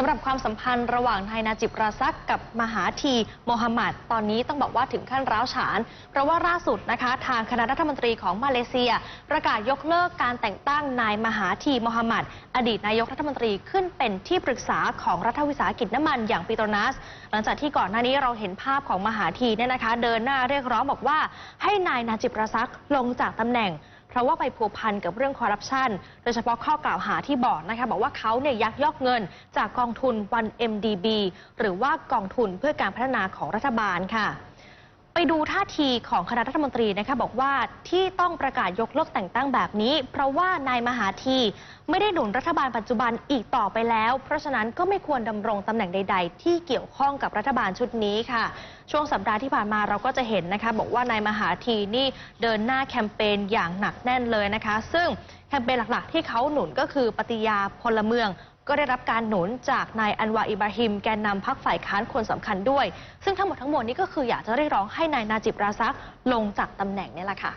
สำหรับความสัมพันธ์ระหว่างนายนาจิบราซักกับมหาธีโมฮัมหมัดตอนนี้ต้องบอกว่าถึงขั้นร้าวฉาน เพราะว่าล่าสุดนะคะ ทางคณะรัฐมนตรีของมาเลเซีย ประกาศยกเลิกการแต่งตั้งนายมหาธีโมฮัมหมัดอดีตนายกรัฐมนตรีขึ้นเป็นที่ปรึกษาของรัฐวิสาหกิจน้ำมันอย่างปิโตรนัส หลังจากที่ก่อนหน้านี้เราเห็นภาพของมหาธีเนี่ยนะคะ เดินหน้าเรียกร้องบอกว่า ให้นายนาจิบราซักลงจากตำแหน่ง เพราะว่าไปผัวพันกับเรื่องคอร์รัปชันโดยเฉพาะข้อกล่าวหาที่บอกนะคะบอกว่าเขาเนี่ยยักยอกเงิน จากกองทุน 1MDB หรือว่ากองทุนเพื่อการพัฒนาของรัฐบาลค่ะ ไปดูท่าทีของคณะรัฐมนตรีนะคะบอกว่าที่ต้องประกาศยกเลิกแต่งตั้งแบบนี้ เพราะว่านายมหาธีไม่ได้หนุนรัฐบาลปัจจุบันอีกต่อไปแล้ว เพราะฉะนั้นก็ไม่ควรดำรงตำแหน่งใด ๆ ที่เกี่ยวข้องกับรัฐบาลชุดนี้ค่ะ ช่วงสัปดาห์ที่ผ่านมาเราก็จะเห็นนะคะบอกว่านายมหาธีนี่เดินหน้าแคมเปญอย่างหนักแน่นเลยนะคะ ซึ่งแคมเปญหลักๆ ที่เขาหนุนก็คือปฏิญาพลเมือง ก็ได้รับการหนุนจากนายอันวาอิบราฮิม แกนนำพักฝ่ายค้านคนสำคัญด้วย ซึ่งทั้งหมดทั้งมวลนี้ก็คืออยากจะเรียกร้องให้นายนาจิบราซักลงจากตำแหน่งนี่แหละค่ะ